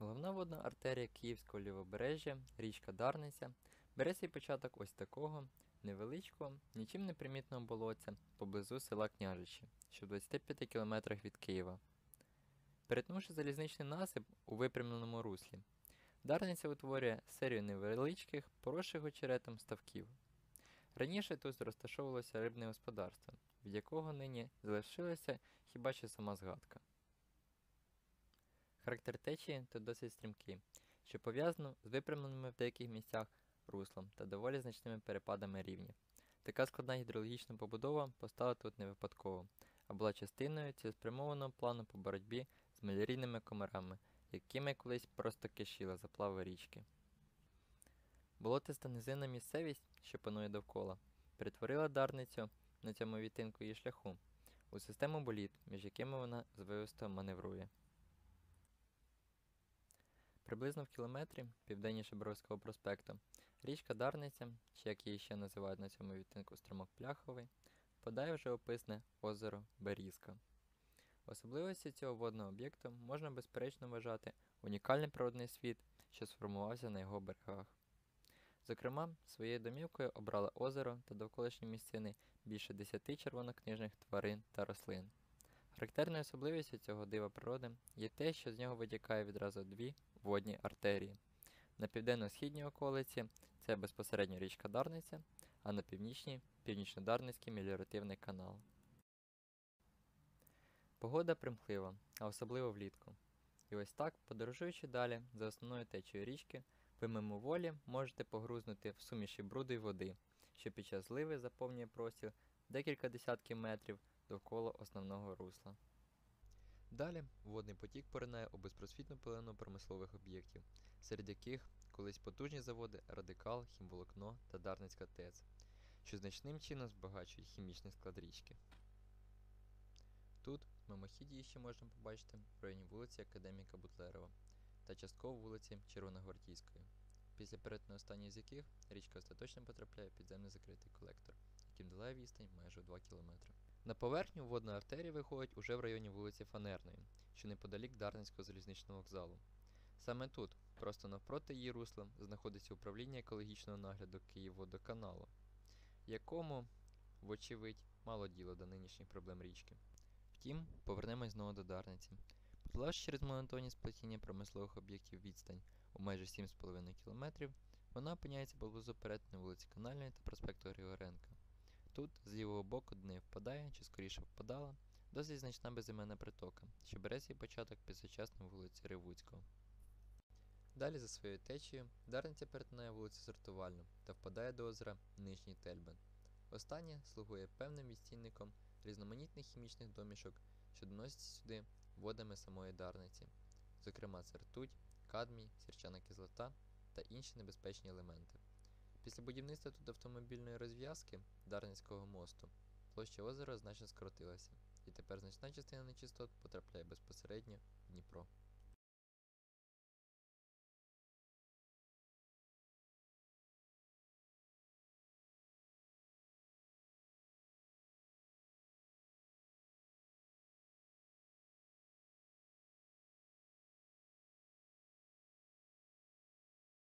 Головна водна артерія Київського лівобережжя, річка Дарниця, бере свій початок ось такого невеличкого, нічим не примітного болотця поблизу села Княжичі, що в 25 кілометрах від Києва. Перетнувши залізничний насип у випрямленому руслі, Дарниця утворює серію невеличких, поросших очеретом ставків. Раніше тут розташовувалося рибне господарство, від якого нині залишилася хіба що сама згадка. Характер течії тут досить стрімкий, що пов'язано з випрямленими в деяких місцях руслом та доволі значними перепадами рівнів. Така складна гідрологічна побудова постала тут не випадково, а була частиною цілеспрямованого плану по боротьбі з малярійними комарами, якими колись просто кишіла заплави річки. Болотиста низинна місцевість, що панує довкола, перетворила Дарницю на цьому відтинку її шляху у систему боліт, між якими вона звивисто маневрує. Приблизно в кілометрі південніше Боровського проспекту річка Дарниця, чи як її ще називають на цьому відтинку струмок Пляховий, впадає в живописне озеро Берізка. Особливості цього водного об'єкту можна безперечно вважати унікальний природний світ, що сформувався на його берегах. Зокрема, своєю домівкою обрали озеро та довколишні місцини більше десяти червонокнижних тварин та рослин. Характерною особливістю цього дива природи є те, що з нього витікає відразу дві водні артерії. На південно-східній околиці це безпосередньо річка Дарниця, а на північній північно-дарницький меліоративний канал. Погода примхлива, а особливо влітку. І ось так, подорожуючи далі за основною течією річки, ви мимоволі можете погрузнути в суміші бруду й води, що під час зливи заповнює простір декілька десятків метрів довкола основного русла. Далі водний потік поринає у безпросвітну пелену промислових об'єктів, серед яких колись потужні заводи Радикал, Хімволокно та Дарницька ТЕЦ, що значним чином збагачують хімічний склад річки. Тут, в мимохіді, ще можна побачити в районі вулиці Академіка Бутлерова та частково вулиці Червоногвардійської, після перетину останньої з яких річка остаточно потрапляє в підземний закритий колектор, яким долає відстань майже 2 км. На поверхню водної артерії виходить уже в районі вулиці Фанерної, що неподалік Дарницького залізничного вокзалу. Саме тут, просто навпроти її русла, знаходиться управління екологічного нагляду Київводоканалу, якому, вочевидь, мало діло до нинішніх проблем річки. Втім, повернемось знову до Дарниці. Подолавши через монотонні сплетіння промислових об'єктів відстань у майже 7,5 км, вона опиняється поблизу перетину вулиці Канальної та проспекту Григоренка. Тут, з лівого боку, до неї впадає, чи скоріше впадала, досить значна безіменна притока, що бере свій початок під сучасною вулиці Ривуцького. Далі за своєю течією Дарниця перетинає вулицю Сортувальну та впадає до озера Нижній Тельбен. Останнє слугує певним відстійником різноманітних хімічних домішок, що доносяться сюди водами самої Дарниці, зокрема це ртуть, кадмій, сірчана кислота та інші небезпечні елементи. Після будівництва тут автомобільної розв'язки Дарницького мосту площа озера значно скоротилася, і тепер значна частина нечистот потрапляє безпосередньо в Дніпро.